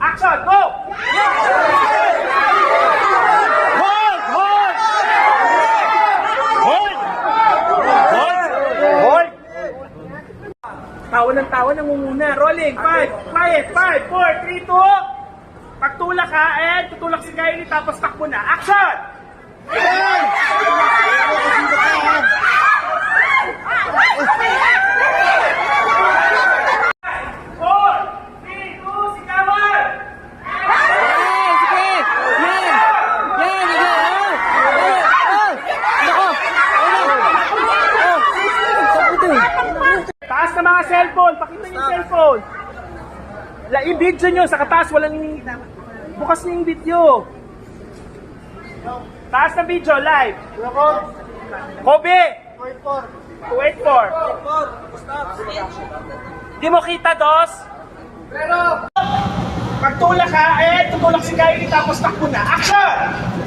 Action! Go! Hold! Hold! Hold! Hold! Hold! Tawa ng tawa nangunguna. Rolling. 5, quiet. 5, 4, 3, 2. Pagtulak ha, and tutulak si Kylie tapos takbo na. Action! Four, mga cellphone, pakita niyo yung cellphone. La, i-video nyo, sa kataas, walang bukas na yung video. Taas na video, live. Kobe! 284. Di mo kita, dos? Pero, pagtulak ha, eh, tutulak si Kylie tapos takbo na. Action!